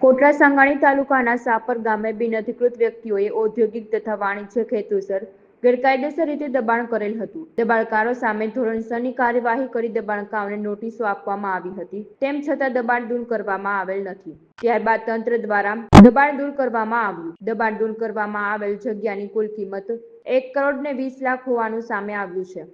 કોટડા સાંગાણી તાલુકાના સાપર ગામે બિનઅધિકૃત વ્યક્તિઓએ ઔદ્યોગિક તથા વાણિજ્યક હેતુસર ગેરકાયદેસર રીતે દબાણ કરેલ હતું. દબાણકારો સામે ધોરણસરની કાર્યવાહી કરી દબાણકારોને નોટિસો આપવામાં આવી હતી. તેમ છતાં દબાણ દૂર કરવામાં આવેલ નથી. ત્યારબાદ તંત્ર દ્વારા દબાણ દૂર કરવામાં આવ્યું. દબાણ દૂર કરવામાં આવેલ જગ્યાની કુલ કિંમત એક કરોડ ને વીસ લાખ હોવાનું સામે આવ્યું છે.